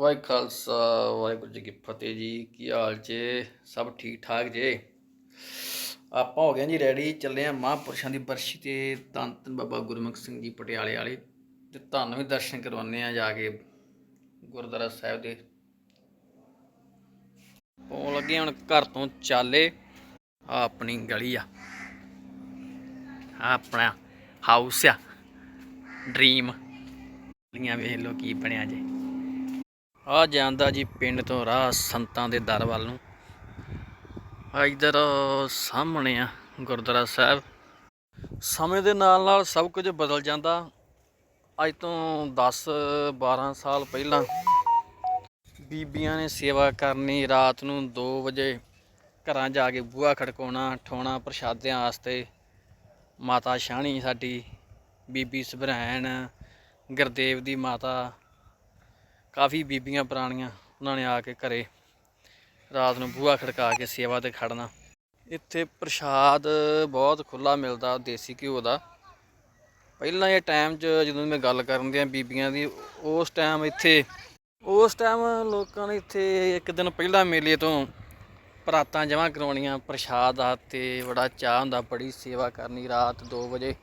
ਵਾਹਿ ਖਾਲਸਾ, ਵਾਹਿਗੁਰੂ ਜੀ ਕੀ ਫਤਿਹ ਜੀ, ਕੀ ਹਾਲ ਜੇ? ਸਭ ਠੀਕ ਠਾਕ ਜੇ? ਆਪਾਂ ਹੋ ਗਏ ਜੀ ਰੈਡੀ ਚੱਲੇ ਆ ਮਹਾਂਪੁਰਸ਼ਾਂ ਦੀ ਬਰਸ਼ੀ ਤੇ ਧੰਨ ਧੰਨ ਬਾਬਾ ਗੁਰਮੁਖ ਸਿੰਘ ਜੀ ਪਟਿਆਲੇ ਵਾਲੇ ਤੇ ਤੁਹਾਨੂੰ ਵੀ ਦਰਸ਼ਨ ਕਰਵਾਉਂਦੇ ਆ ਜਾ ਕੇ ਗੁਰਦੁਆਰਾ ਸਾਹਿਬ ਦੇ। ਉਹ ਲੱਗੇ ਹੁਣ ਘਰ ਤੋਂ ਚਾਲੇ ਆ ਆਪਣੀ ਗਲੀ ਆ। ਆਹ ਆਪਣਾ ਹਾਊਸ ਆ। ਡ੍ਰੀਮ ਗਲੀਆਂ ਵੇਖ ਲੋ ਕੀ ਬਣਿਆ ਜੇ। ਆ ਜਾਂਦਾ ਜੀ ਪਿੰਡ ਤੋਂ ਰਾਹ ਸੰਤਾਂ ਦੇ ਦਰ ਵੱਲ ਨੂੰ। ਆ ਇਧਰ ਸਾਹਮਣੇ ਆ ਗੁਰਦੁਆਰਾ ਸਾਹਿਬ। ਸਮੇਂ ਦੇ ਨਾਲ ਨਾਲ ਸਭ ਕੁਝ ਬਦਲ ਜਾਂਦਾ। ਅੱਜ ਤੋਂ 10 12 ਸਾਲ ਪਹਿਲਾਂ ਬੀਬੀਆਂ ਨੇ ਸੇਵਾ ਕਰਨੀ ਰਾਤ ਨੂੰ 2 ਵਜੇ ਘਰਾਂ ਜਾ ਕੇ ਬੂਹਾ ਖੜਕਾਉਣਾ ਠੋਣਾ ਪ੍ਰਸ਼ਾਦਿਆਂ ਵਾਸਤੇ। ਮਾਤਾ ਸ਼ਾਹਣੀ ਸਾਡੀ, ਬੀਬੀ ਸਭਰੈਣ ਗੁਰਦੇਵ ਦੀ ਮਾਤਾ। ਕਾਫੀ ਬੀਬੀਆਂ ਪੁਰਾਣੀਆਂ ਉਹਨਾਂ ਨੇ ਆ ਕੇ ਘਰੇ ਰਾਤ ਨੂੰ ਬੂਹਾ ਖੜਕਾ ਕੇ ਸੇਵਾ ਤੇ ਖੜਨਾ। ਇੱਥੇ ਪ੍ਰਸ਼ਾਦ ਬਹੁਤ ਖੁੱਲਾ ਮਿਲਦਾ ਦੇਸੀ ਘਿਓ ਦਾ। ਪਹਿਲਾਂ ਇਹ ਟਾਈਮ 'ਚ ਜਦੋਂ ਮੈਂ ਗੱਲ ਕਰਨ ਦੀਆਂ ਬੀਬੀਆਂ ਦੀ, ਉਸ ਟਾਈਮ ਇੱਥੇ, ਉਸ ਟਾਈਮ ਲੋਕਾਂ ਨੇ ਇੱਥੇ ਇੱਕ ਦਿਨ ਪਹਿਲਾਂ ਮੇਲੇ ਤੋਂ ਪਰਾਤਾਂ ਜਮ੍ਹਾਂ ਕਰਾਉਣੀਆਂ ਪ੍ਰਸ਼ਾਦ ਆ ਤੇ ਬੜਾ ਚਾਹ ਹੁੰਦਾ, ਬੜੀ ਸੇਵਾ ਕਰਨੀ, ਰਾਤ 2 ਵਜੇ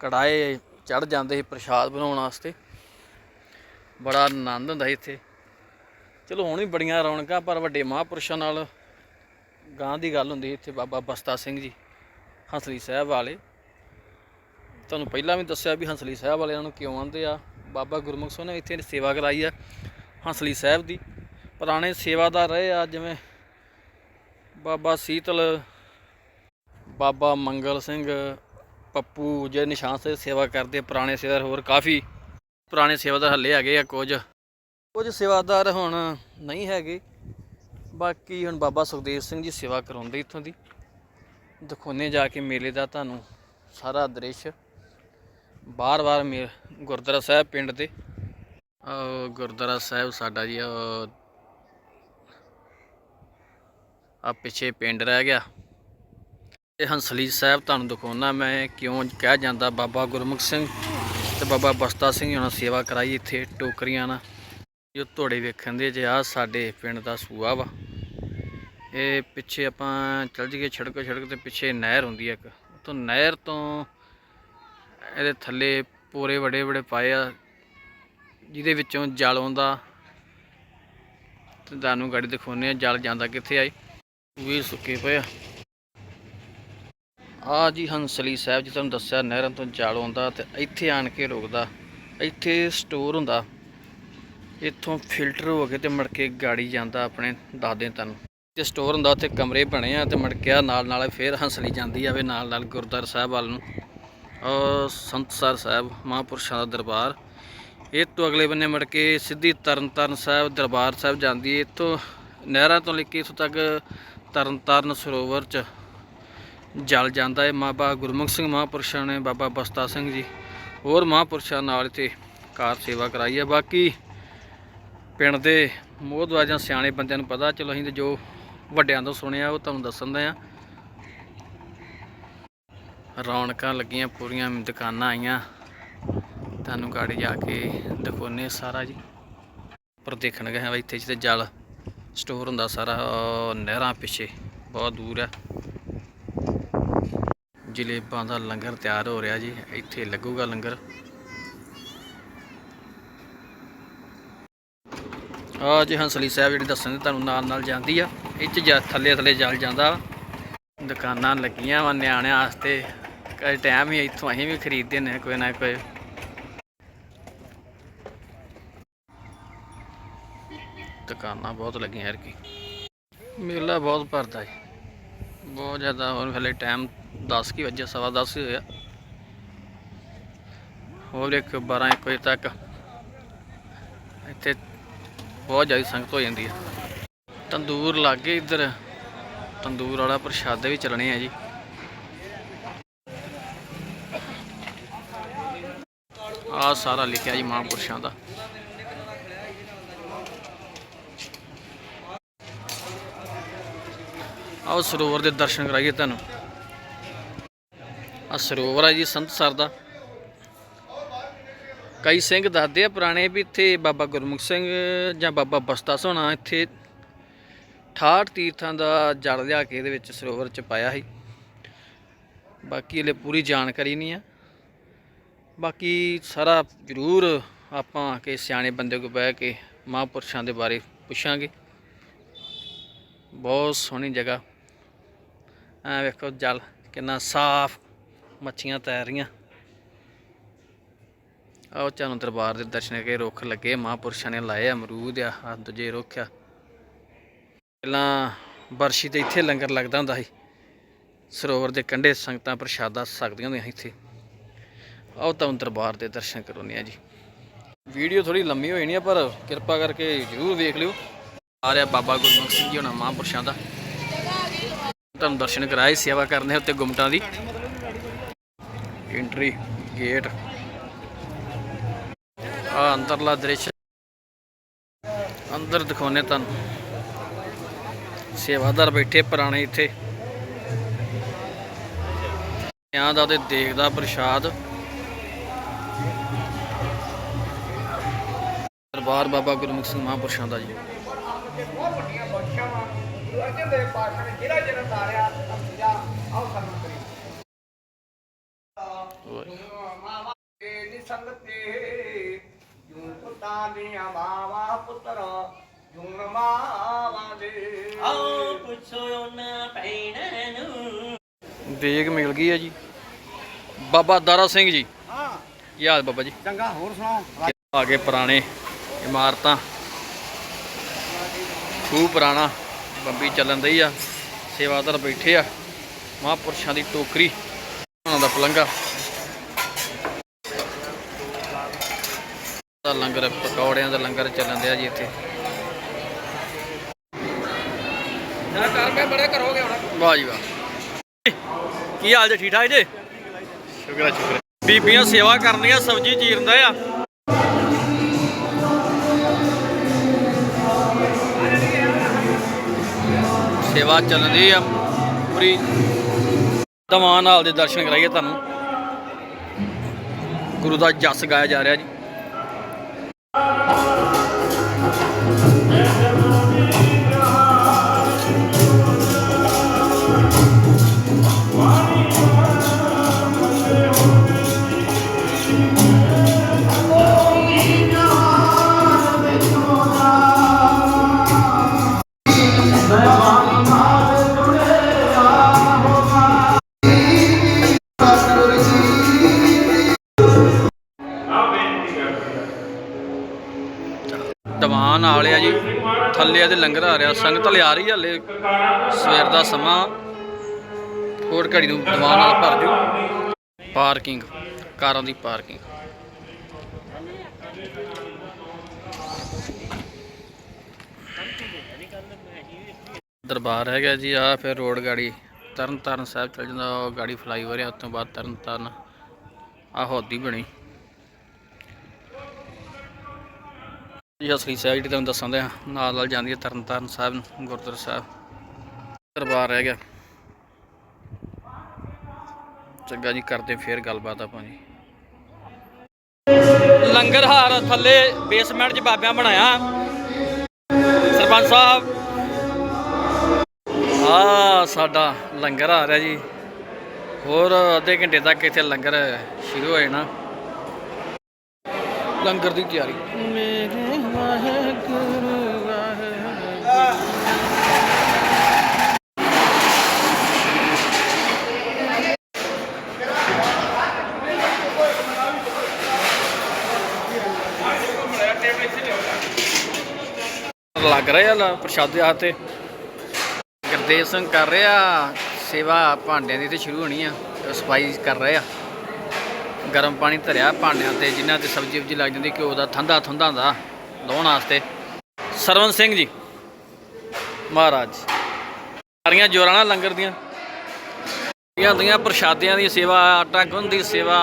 ਕੜਾਏ ਚੜ ਜਾਂਦੇ ਸੀ ਪ੍ਰਸ਼ਾਦ ਬਣਾਉਣ ਵਾਸਤੇ। ਬੜਾ ਆਨੰਦ ਹੁੰਦਾ ਸੀ ਇੱਥੇ। ਚਲੋ ਹੁਣ ਵੀ ਬੜੀਆਂ ਰੌਣਕਾਂ, ਪਰ ਵੱਡੇ ਮਹਾਂਪੁਰਸ਼ਾਂ ਨਾਲ ਗਾਂ ਦੀ ਗੱਲ ਹੁੰਦੀ ਇੱਥੇ ਬਾਬਾ ਬਸਤਾ ਸਿੰਘ ਜੀ, ਹੰਸਲੀ ਸਾਹਿਬ ਵਾਲੇ। ਤੁਹਾਨੂੰ ਪਹਿਲਾਂ ਵੀ ਦੱਸਿਆ ਵੀ ਹੰਸਲੀ ਸਾਹਿਬ ਵਾਲਿਆਂ ਨੂੰ ਕਿਉਂ ਆਉਂਦੇ ਆ। ਬਾਬਾ ਗੁਰਮੁਖ ਸਿੰਘ ਨੇ ਇੱਥੇ ਸੇਵਾ ਕਰਾਈ ਆ, ਹੰਸਲੀ ਸਾਹਿਬ ਦੀ। ਪੁਰਾਣੇ ਸੇਵਾਦਾਰ ਰਹੇ ਆ, ਜਿਵੇਂ ਬਾਬਾ ਸੀਤਲ, ਬਾਬਾ ਮੰਗਲ ਸਿੰਘ, ਪੱਪੂ, ਜੇ ਨਿਸ਼ਾਨ ਸੇ ਸੇਵਾ ਕਰਦੇ ਪੁਰਾਣੇ ਸੇਵਾ ਹੋਰ ਕਾਫੀ। ਪੁਰਾਣੇ ਸੇਵਾਦਾਰ ਹੱਲੇ ਹੈਗੇ ਆ ਕੁਝ। ਕੁਝ ਸੇਵਾਦਾਰ ਹੁਣ ਨਹੀਂ ਹੈਗੇ। ਬਾਕੀ ਹੁਣ ਬਾਬਾ ਸੁਖਦੇਵ ਸਿੰਘ ਜੀ ਸੇਵਾ ਕਰਾਉਂਦੇ ਇੱਥੋਂ ਦੀ। ਦਿਖਾਉਂਦੇ ਜਾ ਕੇ ਮੇਲੇ ਦਾ ਤੁਹਾਨੂੰ ਸਾਰਾ ਦ੍ਰਿਸ਼। ਬਾਰ-ਬਾਰ ਮੇ ਗੁਰਦੁਆਰਾ ਸਾਹਿਬ ਪਿੰਡ ਦੇ। ਗੁਰਦੁਆਰਾ ਸਾਹਿਬ ਸਾਡਾ ਜੀ, ਆ ਪਿੱਛੇ ਪਿੰਡ ਰਹਿ ਗਿਆ। ਇਹ ਹੰਸਲੀ ਸਾਹਿਬ ਤੁਹਾਨੂੰ ਦਿਖਾਉਣਾ ਮੈਂ ਕਿਉਂ ਕਹਿ ਜਾਂਦਾ ਬਾਬਾ ਗੁਰਮੁਖ ਸਿੰਘ। ਤੇ ਬਾਬਾ ਬਸਤਾ ਸਿੰਘ ਉਹਨਾਂ ਸੇਵਾ ਕਰਾਈ ਇੱਥੇ ਟੋਕਰੀਆਂ ਨਾਲ। ਜੋ ਤੁਹਾਡੇ ਵੇਖਣ ਦੇ ਜੇ ਆ ਸਾਡੇ ਪਿੰਡ ਦਾ ਸੂਆ ਵਾ। ਇਹ ਪਿੱਛੇ ਆਪਾਂ ਚੱਲ ਜੀਏ ਛੜਕ ਛੜਕ ਤੇ ਪਿੱਛੇ ਨਹਿਰ ਹੁੰਦੀ ਹੈ ਇੱਕ। ਤੋਂ ਨਹਿਰ ਤੋਂ ਇਹਦੇ ਥੱਲੇ ਪੂਰੇ ਵੱਡੇ ਵੱਡੇ ਪਾਏ ਆ, ਜਿਹਦੇ ਵਿੱਚੋਂ ਜਲ ਆਉਂਦਾ। ਤੇ ਤੁਹਾਨੂੰ ਗਾੜੀ ਦਿਖਾਉਂਦੇ ਆ ਜਲ ਜਾਂਦਾ ਕਿੱਥੇ ਆਈ ਵੀ ਸੁੱਕੇ ਪਏ ਆ। ਆ ਜੀ ਹੰਸਲੀ ਸਾਹਿਬ ਜੀ ਤੁਹਾਨੂੰ ਦੱਸਿਆ ਨਹਿਰਾਂ ਤੋਂ ਜਾਲ ਆਉਂਦਾ ਤੇ ਇੱਥੇ ਆਣ ਕੇ ਰੁਕਦਾ। ਇੱਥੇ ਸਟੋਰ ਹੁੰਦਾ। ਇੱਥੋਂ ਫਿਲਟਰ ਹੋ ਕੇ ਤੇ ਮੜ ਕੇ ਗਾੜੀ ਜਾਂਦਾ ਆਪਣੇ ਦਾਦੇ ਤੁਹਾਨੂੰ ਤੇ ਸਟੋਰ ਹੁੰਦਾ, ਉੱਥੇ ਕਮਰੇ ਬਣੇ ਆ ਤੇ ਮੜਕਿਆ ਨਾਲ ਨਾਲ ਫੇਰ ਹੰਸਲੀ ਜਾਂਦੀ ਆਵੇ ਨਾਲ ਨਾਲ ਗੁਰਦੁਆਰਾ ਸਾਹਿਬ ਵੱਲ ਨੂੰ। ਔਰ ਸੰਤਸਰ ਸਾਹਿਬ, ਮਹਾਂਪੁਰਸ਼ਾਂ ਦਾ ਦਰਬਾਰ। ਇਹ ਤੋਂ ਅਗਲੇ ਬੰਨੇ ਮੜ ਕੇ ਸਿੱਧੀ ਤਰਨਤਾਰਨ ਸਾਹਿਬ, ਦਰਬਾਰ ਸਾਹਿਬ ਜਾਂਦੀ ਹੈ ਇੱਥੋਂ ਨਹਿਰਾਂ ਤੋਂ ਲੈ ਕੇ ਇੱਥੋਂ ਤੱਕ ਤਰਨਤਾਰਨ ਸਰੋਵਰ ਚ ਜਲ ਜਾਂਦਾ ਹੈ ਬਾਬਾ ਗੁਰਮੁਖ ਸਿੰਘ ਮਹਾਂਪੁਰਸ਼ਾਂ ਨੇ ਬਾਬਾ ਬਸਤਾ ਸਿੰਘ ਜੀ ਹੋਰ ਮਹਾਂਪੁਰਸ਼ਾਂ ਨਾਲ ਇੱਥੇ ਕਾਰ ਸੇਵਾ ਕਰਾਈ ਹੈ ਬਾਕੀ ਪਿੰਡ ਦੇ ਮੋਹਦਵਾਰ ਜਾਂ ਸਿਆਣੇ ਬੰਦਿਆਂ ਨੂੰ ਪਤਾ, ਚਲੋ ਅਸੀਂ ਤੇ ਜੋ ਵੱਡਿਆਂ ਤੋਂ ਸੁਣਿਆ, ਉਹ ਤੁਹਾਨੂੰ ਦੱਸਣ ਦੇ ਆ। ਰੌਣਕਾਂ ਲੱਗੀਆਂ, ਪੂਰੀਆਂ ਦੁਕਾਨਾਂ ਆਈਆਂ। ਤੁਹਾਨੂੰ ਗਾੜੀ ਜਾ ਕੇ ਦਿਖਾਉਨੇ ਸਾਰਾ ਜੀ। ਪਰ ਦੇਖਣ ਗਏ ਹਾਂ ਇੱਥੇ ਜਿੱਥੇ ਜਲ ਸਟੋਰ ਹੁੰਦਾ ਸਾਰਾ ਨਹਿਰਾਂ ਪਿੱਛੇ, ਬਹੁਤ ਦੂਰ ਹੈ ਜਲੇਬਾਂ ਦਾ ਲੰਗਰ ਤਿਆਰ ਹੋ ਰਿਹਾ ਜੀ, ਇੱਥੇ ਲੱਗੂਗਾ ਲੰਗਰ। ਆ ਜੀ ਹੰਸਲੀ ਸਾਹਿਬ ਜਿਹੜੀ ਦੱਸਣ ਦੀ ਤੁਹਾਨੂੰ ਨਾਲ ਨਾਲ ਜਾਂਦੀ ਆ, ਇਹ ਚ ਥੱਲੇ ਥੱਲੇ ਜਲ ਜਾਂਦਾ। ਵਾ। ਦੁਕਾਨਾਂ ਲੱਗੀਆਂ ਵਾ ਨਿਆਣਿਆਂ ਵਾਸਤੇ ਕਈ ਟਾਈਮ ਹੀ ਇੱਥੋਂ ਅਸੀਂ ਵੀ ਖਰੀਦਦੇ ਨੇ ਕੋਈ ਨਾ ਕੋਈ। ਦੁਕਾਨਾਂ ਬਹੁਤ ਲੱਗੀਆਂ ਯਾਰ ਕੀ। ਮੇਲਾ ਬਹੁਤ ਭਰਦਾ ਹੈ ਬਹੁਤ ਜ਼ਿਆਦਾ ਹੁਣ ਹਲੇ ਟਾਈਮ 10 ਕੀ ਵਜੇ, ਸਵਾ 10 ਹੀ ਹੋਇਆ। ਹੋਰ ਇੱਕ 12 1 ਵਜੇ ਤੱਕ ਇੱਥੇ ਬਹੁਤ ਜ਼ਿਆਦਾ ਸੰਗਤ ਹੋ ਜਾਂਦੀ ਹੈ ਤੰਦੂਰ ਲੱਗੇ ਇੱਧਰ, ਤੰਦੂਰ ਵਾਲਾ ਪ੍ਰਸ਼ਾਦੇ ਵੀ ਚੱਲਣੇ ਆ ਜੀ। ਆ ਸਾਰਾ ਲਿਖਿਆ ਜੀ ਮਹਾਂਪੁਰਸ਼ਾਂ ਦਾ। ਆਓ ਸਰੋਵਰ ਦੇ ਦਰਸ਼ਨ ਕਰਾਈਏ ਤੁਹਾਨੂੰ। ਆ ਸਰੋਵਰ ਹੈ ਜੀ ਸੰਤਸਰ ਦਾ। ਕਈ ਸਿੰਘ ਦੱਸਦੇ ਆ ਪੁਰਾਣੇ ਵੀ ਇੱਥੇ ਬਾਬਾ ਗੁਰਮੁਖ ਸਿੰਘ ਜਾਂ ਬਾਬਾ ਬਸਤਾ ਸੋਣਾ ਇੱਥੇ 68 ਤੀਰਥਾਂ ਦਾ ਜੜ ਲਿਆ ਕੇ ਇਹਦੇ ਵਿੱਚ ਸਰੋਵਰ ਚ ਪਾਇਆ ਸੀ। ਬਾਕੀ ਇਹਲੇ ਪੂਰੀ ਜਾਣਕਾਰੀ ਨਹੀਂ ਆ। ਬਾਕੀ ਸਾਰਾ ਜ਼ਰੂਰ ਆਪਾਂ ਕਿ ਸਿਆਣੇ ਬੰਦੇ ਕੋਲ ਬਹਿ ਕੇ ਮਹਾਂਪੁਰਸ਼ਾਂ ਦੇ ਬਾਰੇ ਪੁੱਛਾਂਗੇ। ਬਹੁਤ ਸੋਹਣੀ ਜਗ੍ਹਾ। ਐ ਵੇਖੋ ਜਲ ਕਿੰਨਾ ਸਾਫ਼ ਮੱਛੀਆਂ ਤੈਰ ਰਹੀਆਂ। ਆਓ ਤੁਹਾਨੂੰ ਦਰਬਾਰ ਦੇ ਦਰਸ਼ਨ ਕੇ ਰੁੱਖ ਲੱਗੇ ਮਹਾਂਪੁਰਸ਼ਾਂ ਨੇ ਲਾਏ ਆ, ਅਮਰੂਦ ਆ ਆਹ ਦੂਜੇ ਰੁੱਖ ਆ। ਪਹਿਲਾਂ ਬਰਸ਼ੀ ਤੇ ਇੱਥੇ ਲੰਗਰ ਲੱਗਦਾ ਹੁੰਦਾ ਸੀ। ਸਰੋਵਰ ਦੇ ਕੰਢੇ ਸੰਗਤਾਂ ਪ੍ਰਸ਼ਾਦਾ ਸਕਦੀਆਂ ਹੁੰਦੀਆਂ ਸੀ ਇੱਥੇ। ਆਓ ਤੁਹਾਨੂੰ ਦਰਬਾਰ ਦੇ ਦਰਸ਼ਨ ਕਰਾਉਂਦੇ ਆ ਜੀ। ਵੀਡੀਓ ਥੋੜੀ ਲੰਮੀ ਹੋ ਜਾਣੀ ਆ ਪਰ ਕਿਰਪਾ ਕਰਕੇ ਜਰੂਰ ਵੇਖ ਲਿਓ। ਆ ਰਿਹਾ ਬਾਬਾ ਗੁਰਮੁਖ ਸਿੰਘ ਜੀ ਹੋਣਾ ਮਹਾਂਪੁਰਸ਼ਾਂ ਦਾ। ਤੁਹਾਨੂੰ ਦਰਸ਼ਨ ਕਰਾਏ, ਸੇਵਾ ਕਰਨੇ ਉੱਤੇ ਗੁਮਟਾਂ ਦੀ। ਐਂਟਰੀ ਗੇਟ ਆ ਅੰਦਰਲਾ ਦ੍ਰਿਸ਼। ਅੰਦਰ ਦਿਖਾਉਨੇ ਤੁਹਾਨੂੰ। ਸੇਵਾਦਾਰ ਬੈਠੇ ਪੁਰਾਣੇ ਇੱਥੇ। ਆਂ ਦਾ ਤੇ ਦੇਖਦਾ ਪ੍ਰਸ਼ਾਦ। ਦਰਬਾਰ ਬਾਬਾ ਗੁਰਮੁਖ ਸਿੰਘ ਮਹਾਂਪੁਰਸ਼ਾਂ ਦਾ ਜੀ। ਗੁਰੂ ਅਰਜਨ ਦੇਵ ਪਾਤਸ਼ਾਹ ਨੇ ਜਿਹੜਾ ਜਨਮ ਤਾਰਿਆ ਸਮਝਾ ਆਓ ਸਾਨੂੰ ਕਰੀ ਮਾਵਾ ਦੇ ਨਿਸੰਗਤੇ ਜੂਨ ਪੁੱਤਾਂ ਦੀਆਂ ਮਾਵਾ ਪੁੱਤਰ ਜੂਨ ਮਾਵਾ ਦੇ। ਆਓ ਪੁੱਛੋ ਉਹਨਾਂ ਭੈਣਾਂ ਨੂੰ। ਦੇਗ ਮਿਲ ਗਈ ਹੈ ਜੀ। ਬਾਬਾ ਦਾਰਾ ਸਿੰਘ ਜੀ। ਹਾਂ। ਕੀ ਹਾਲ ਬਾਬਾ ਜੀ। ਚੰਗਾ ਹੋਰ ਸੁਣਾਓ? ਆ ਗਏ ਪੁਰਾਣੇ ਇਮਾਰਤਾਂ। ਖੂਹ ਪੁਰਾਣਾ। ਬੰਬੀ ਚੱਲਣ ਦਈ ਆ। ਸੇਵਾਦਾਰ ਬੈਠੇ ਆ। ਮਹਾਂਪੁਰਸ਼ਾਂ ਦੀ ਟੋਕਰੀ। ਉਹਨਾਂ ਦਾ ਪਲੰਗਾ ਦਾ ਲੰਗਰ ਪਕੌੜਿਆਂ ਦਾ ਲੰਗਰ ਚੱਲਣ ਦਿਆ ਜੀ ਇੱਥੇ। ਨਾ ਕਰ ਕੇ ਬੜੇ ਕਰੋਗੇ ਹੁਣ। ਵਾਹ ਜੀ ਵਾਹ। ਕੀ ਹਾਲ ਜੀ ਠੀਕ ਠਾਕ ਜੀ? ਸ਼ੁਕਰ ਸ਼ੁਕਰ। ਬੀਬੀਆਂ ਸੇਵਾ ਕਰਨੀਆਂ ਸਬਜ਼ੀ ਚੀਰਦਾ ਆ। ਸੇਵਾ ਚੱਲ ਰਹੀ ਆ। ਪੂਰੀ ਦਮਾਨ ਨਾਲ ਦੇ ਦਰਸ਼ਨ ਕਰਾਈਏ ਤੁਹਾਨੂੰ। ਗੁਰੂ ਦਾ ਜਸ ਗਾਇਆ ਜਾ ਰਿਹਾ ਜੀ। ਥੱਲੇ ਇਹਦੇ ਲੰਗਰ ਆ ਰਿਹਾ। ਸੰਗਤ ਲਿਆ ਰਹੀ ਆ, ਹਲੇ ਸਵੇਰ ਦਾ ਸਮਾਂ। ਹੋਰ ਘੜੀ ਨੂੰ ਦੀਵਾਨ ਨਾਲ ਭਰ ਜੂ ਪਾਰਕਿੰਗ, ਕਾਰਾਂ ਦੀ ਪਾਰਕਿੰਗ। ਦਰਬਾਰ ਹੈਗਾ ਜੀ, ਆ ਫਿਰ ਰੋਡ ਗਾੜੀ। ਤਰਨ ਤਾਰਨ ਸਾਹਿਬ ਚਲ ਜਾਂਦਾ, ਉਹ ਗਾੜੀ ਫਲਾਈਓਵਰ ਆ, ਉਸ ਤੋਂ ਬਾਅਦ ਤਰਨ ਤਾਰਨ ਆ ਹੋਦੀ ਬਣੀ। ਜੀ ਅਸਲੀ ਸਾਹਿਬ ਜਿਹੜੀ ਤੁਹਾਨੂੰ ਦੱਸਾਂਦੇ ਆ ਨਾਲ ਨਾਲ ਜਾਂਦੀ ਹੈ ਤਰਨ ਤਾਰਨ ਸਾਹਿਬ ਗੁਰਦੁਆਰਾ ਸਾਹਿਬ। ਦਰਬਾਰ ਰਹਿ ਗਿਆ। ਚੰਗਾ ਜੀ, ਕਰਦੇ ਫੇਰ ਗੱਲਬਾਤ ਆਪਾਂ ਜੀ। ਲੰਗਰ ਹਾਰ ਥੱਲੇ ਬੇਸਮੈਂਟ 'ਚ ਬਾਬਿਆਂ ਬਣਾਇਆ। ਸਰਪੰਚ ਸਾਹਿਬ। ਆ ਸਾਡਾ ਲੰਗਰ ਆ ਰਿਹਾ ਜੀ। ਹੋਰ ਅੱਧੇ ਘੰਟੇ ਤੱਕ ਇੱਥੇ ਲੰਗਰ ਸ਼ੁਰੂ ਹੋ ਜਾਣਾ। ਲੰਗਰ ਦੀ ਤਿਆਰੀ। ਲੱਗ ਰਿਹਾ ਲਾ ਪ੍ਰਸ਼ਾਦੇ ਹੱਥ ਤੇ। ਗੁਰਦੇਵ ਸਿੰਘ ਕਰ ਰਿਹਾ, ਸੇਵਾ ਭਾਂਡਿਆਂ ਦੀ ਤੇ ਸ਼ੁਰੂ ਹੋਣੀ ਆ, ਸਫ਼ਾਈ ਕਰ ਰਿਹਾ ਗਰਮ ਪਾਣੀ ਧਰਿਆ ਭਾਂਡਿਆਂ ਤੇ, ਜਿਨ੍ਹਾਂ ਤੇ ਸਬਜ਼ੀ ਵਬਜੀ ਲੱਗ ਜਾਂਦੀ, ਘਿਓ ਦਾ ਠੰਡਾ ਠੰਡਾ ਹੁੰਦਾ ਲਾਉਣ ਵਾਸਤੇ। ਸਰਵਨ ਸਿੰਘ ਜੀ, ਮਹਾਰਾਜ। ਸਾਰੀਆਂ ਜੋਰਾਂ ਲੰਗਰ ਦੀਆਂ। ਇਹ ਹੁੰਦੀਆਂ ਪ੍ਰਸ਼ਾਦਿਆਂ ਦੀ ਸੇਵਾ, ਆਟਾ ਗੁੰਨ ਦੀ ਸੇਵਾ।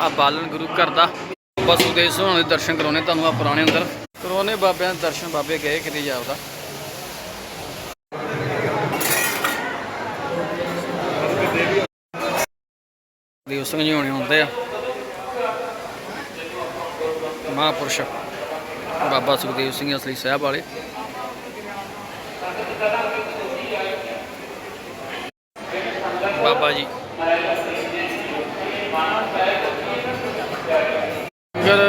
ਆ ਬਾਲਨ ਗੁਰੂ ਘਰ ਦਾ। ਬਸੂਦੇਵ ਸੋਹਣ ਦੇ ਦਰਸ਼ਨ ਕਰਾਉਣੇ ਤੁਹਾਨੂੰ ਆ ਪੁਰਾਣੇ ਅੰਦਰ। ਕਰਾਉਣੇ ਬਾਬਿਆਂ ਦੇ ਦਰਸ਼ਨ ਬਾਬੇ ਗਏ ਕਿਤੇ ਜਾਪਦਾ ਦੇਵ ਸਿੰਘ ਜੀ ਹੋਣੇ ਹੁੰਦੇ ਆ। ਮਹਾਂਪੁਰਸ਼ ਬਾਬਾ ਸੁਖਦੇਵ ਸਿੰਘ ਅਸਲੀ ਸਾਹਿਬ ਵਾਲੇ। ਬਾਬਾ ਜੀ। ਲੰਗਰ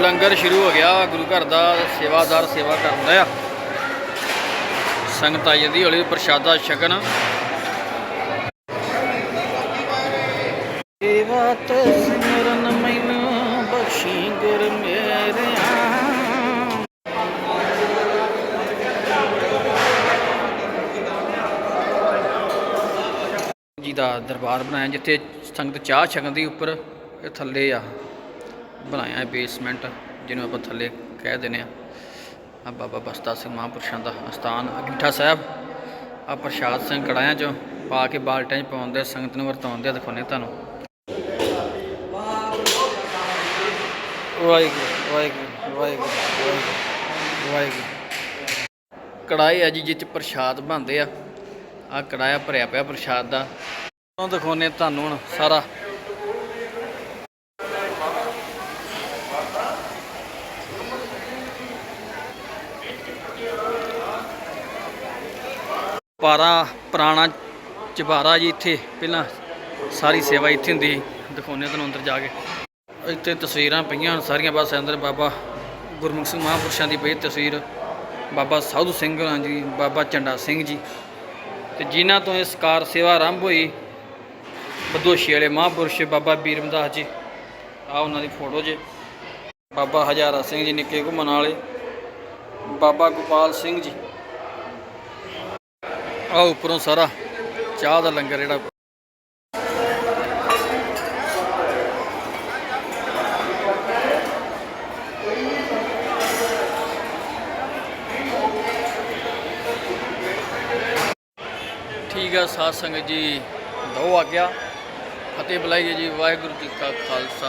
ਲੰਗਰ ਸ਼ੁਰੂ ਹੋ ਗਿਆ। ਗੁਰੂ ਘਰ ਦਾ ਸੇਵਾਦਾਰ ਸੇਵਾ ਕਰਨ ਆ ਸੰਗਤ ਆਈ ਜਾਂਦੀ ਹੌਲੀ ਪ੍ਰਸ਼ਾਦਾ ਛਕਣ। ਸੇਵਾ ਤੇ ਸਿਮਰਨ ਬਖਸ਼ੀ ਗੁਰ ਮੇਰਿਆ। ਜੀ ਦਾ ਦਰਬਾਰ ਬਣਾਇਆ, ਜਿੱਥੇ ਸੰਗਤ ਚਾਹ ਛਕਣ ਦੀ ਉੱਪਰ ਇਹ ਥੱਲੇ ਆ। ਬਣਾਇਆ ਬੇਸਮੈਂਟ ਜਿਹਨੂੰ ਆਪਾਂ ਥੱਲੇ ਕਹਿ ਦਿੰਦੇ ਆ ਆ ਬਾਬਾ ਬਸਤਾ ਸਿੰਘ ਮਹਾਂਪੁਰਸ਼ਾਂ ਦਾ ਅਸਥਾਨ, ਅਗੀਠਾ ਸਾਹਿਬ। ਆ ਪ੍ਰਸ਼ਾਦ ਸਿੰਘ ਕੜਾਇਆਂ ਚੋਂ ਪਾ ਕੇ ਬਾਲਟਾਂ 'ਚ ਪਾਉਂਦੇ ਸੰਗਤ ਨੂੰ ਵਰਤਾਉਂਦੇ ਆ, ਦਿਖਾਉਂਦੇ ਤੁਹਾਨੂੰ। ਵਾਹਿਗੁਰੂ ਵਾਹਿਗੁਰੂ ਵਾਹਿਗੁਰੂ ਵਾਹਿਗੁਰੂ ਵਾਹਿਗੁਰੂ ਕੜਾਈ ਆ ਜੀ ਜਿਹ 'ਚ ਪ੍ਰਸ਼ਾਦ ਬਣਦੇ ਆ। ਆ ਕੜਾਇਆ ਭਰਿਆ ਪਿਆ ਪ੍ਰਸ਼ਾਦ ਦਾ। ਉਹ ਦਿਖਾਉਂਦੇ ਤੁਹਾਨੂੰ ਹੁਣ ਸਾਰਾ। ਪਾਰਾ ਪੁਰਾਣਾ ਚਬਾਰਾ ਜੀ ਇੱਥੇ। ਪਹਿਲਾਂ ਸਾਰੀ ਸੇਵਾ ਇੱਥੇ ਹੁੰਦੀ ਸੀ। ਦਿਖਾਉਂਦੇ ਤੁਹਾਨੂੰ ਅੰਦਰ ਜਾ ਕੇ। ਇੱਥੇ ਤਸਵੀਰਾਂ ਪਈਆਂ ਹਨ ਸਾਰੀਆਂ ਬਸ ਅੰਦਰ ਬਾਬਾ ਗੁਰਮੁਖ ਸਿੰਘ ਮਹਾਂਪੁਰਸ਼ਾਂ ਦੀ ਪਈ ਤਸਵੀਰ, ਬਾਬਾ ਸਾਧੂ ਸਿੰਘ ਹੋਰਾਂ ਜੀ ਬਾਬਾ ਝੰਡਾ ਸਿੰਘ ਜੀ ਤੇ ਜਿਨ੍ਹਾਂ ਤੋਂ ਇਸ ਕਾਰ ਸੇਵਾ ਆਰੰਭ ਹੋਈ, ਬਦੋਸ਼ੀ ਵਾਲੇ ਮਹਾਂਪੁਰਸ਼ ਬਾਬਾ ਬੀਰਮਦਾਸ ਜੀ। ਆ ਉਹਨਾਂ ਦੀ ਫੋਟੋ ਜੇ। ਬਾਬਾ ਹਜ਼ਾਰਾ ਸਿੰਘ ਜੀ ਨਿੱਕੇ ਘੁੰਮਣ ਵਾਲੇ, ਬਾਬਾ ਗੋਪਾਲ ਸਿੰਘ ਜੀ। ਆ ਉੱਪਰੋਂ ਸਾਰਾ ਚਾਹ ਦਾ ਲੰਗਰ ਜਿਹੜਾ ਠੀਕ ਆ ਸਾਧ ਸੰਗਤ ਜੀ ਦੋ ਆਗਿਆ। ਗਿਆ ਫਤਿਹ ਬੁਲਾਈਏ ਜੀ ਵਾਹਿਗੁਰੂ ਜੀ ਕਾ ਖਾਲਸਾ।